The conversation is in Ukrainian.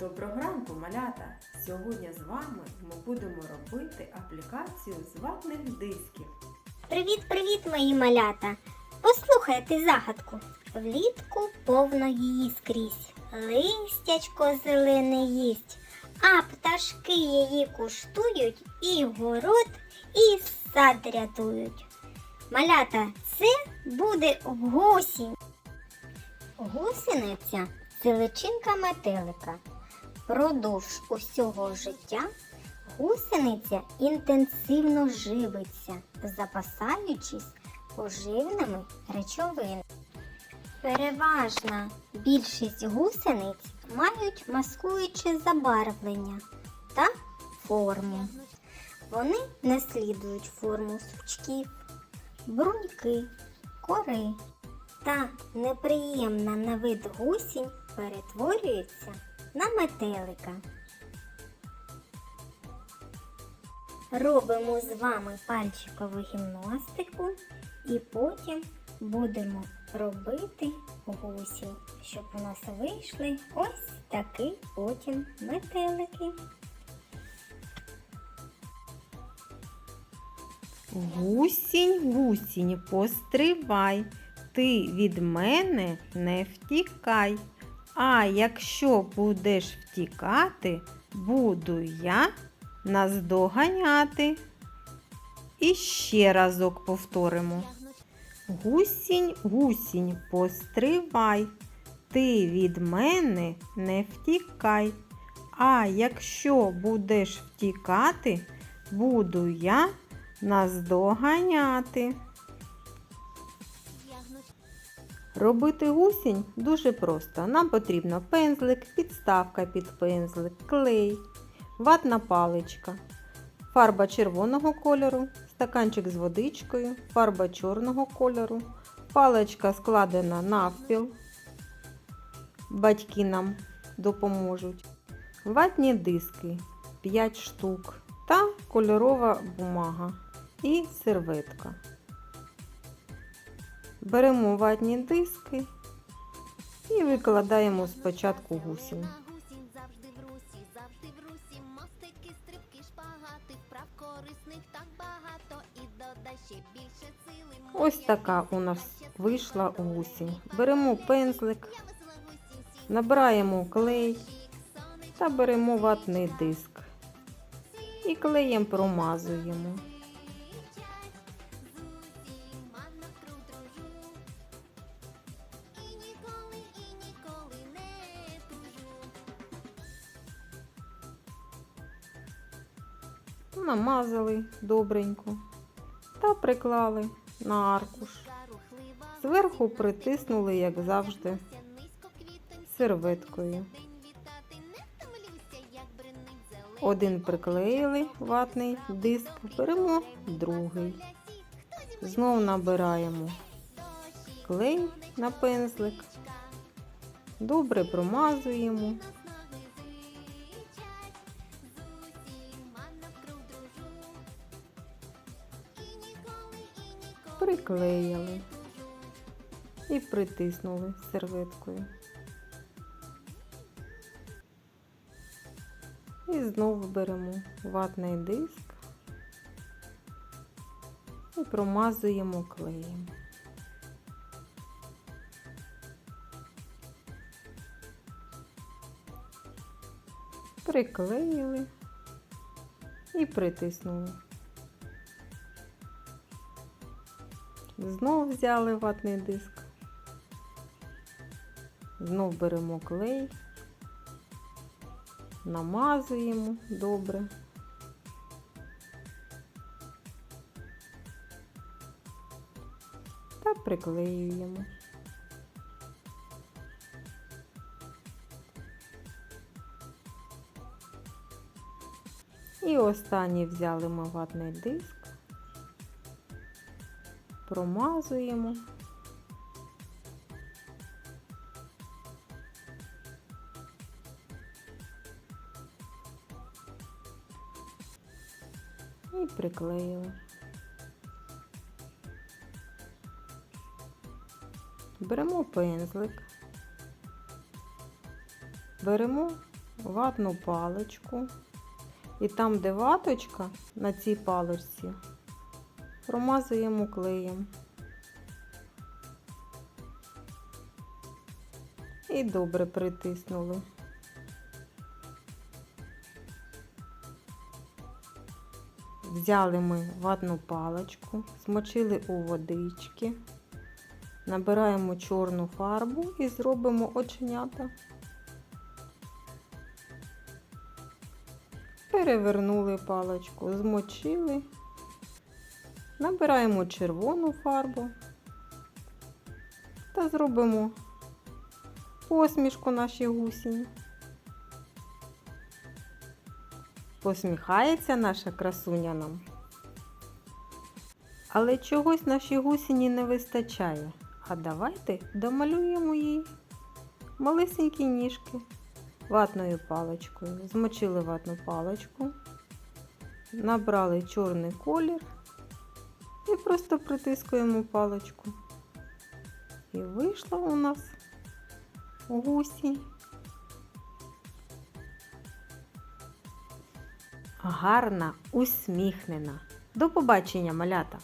Доброго ранку, малята! Сьогодні з вами ми будемо робити аплікацію з ватних дисків. Привіт, привіт, мої малята! Послухайте загадку. Влітку повно її скрізь. Листячко зелене їсть, а пташки її куштують і город, і сад рятують. Малята, це буде гусінь. Гусениця це личинка метелика. Продовж усього життя гусениця інтенсивно живиться, запасаючись поживними речовинами. Переважна більшість гусениць мають маскуюче забарвлення та форму. Вони наслідують форму сучків, бруньки, кори та неприємна на вид гусінь перетворюється на метелика. Робимо з вами пальчикову гімнастику і потім будемо робити гусінь, щоб у нас вийшли ось такі потім метелики. Гусінь, гусінь, постривай, ти від мене не втікай. А якщо будеш втікати, буду я наздоганяти. І ще разок повторимо. Гусінь, гусінь, постривай, ти від мене не втікай. А якщо будеш втікати, буду я наздоганяти. Робити гусінь дуже просто. Нам потрібно пензлик, підставка під пензлик, клей, ватна паличка, фарба червоного кольору, стаканчик з водичкою, фарба чорного кольору, паличка складена навпіл. Батьки нам допоможуть. Ватні диски 5 штук та кольорова бумага і серветка. Беремо ватні диски і викладаємо спочатку гусінь. Ось така у нас вийшла гусінь. Беремо пензлик, набираємо клей та беремо ватний диск. І клеєм промазуємо. Намазали добренько та приклали на аркуш. Зверху притиснули, як завжди, серветкою. Один приклеїли ватний диск, беремо другий. Знову набираємо клей на пензлик. Добре промазуємо. Приклеїли і притиснули серветкою. І знову беремо ватний диск і промазуємо клеєм. Приклеїли і притиснули. Знов взяли ватний диск. Знов беремо клей, намазуємо добре. Та приклеюємо. І останній взяли ми ватний диск, промазуємо. І приклеїли. Беремо пензлик, беремо ватну паличку. І там, де ваточка на цій паличці, промазуємо клеєм. І добре притиснули. Взяли ми ватну паличку, змочили у водички, набираємо чорну фарбу і зробимо оченята. Перевернули паличку, змочили, набираємо червону фарбу та зробимо посмішку нашій гусіні. Посміхається наша красуня нам. Але чогось нашій гусіні не вистачає. А давайте домалюємо їй малесенькі ніжки ватною паличкою. Змочили ватну паличку, набрали чорний колір і просто притискуємо паличку. І вийшла у нас гусінь. Гарна, усміхнена. До побачення, малята!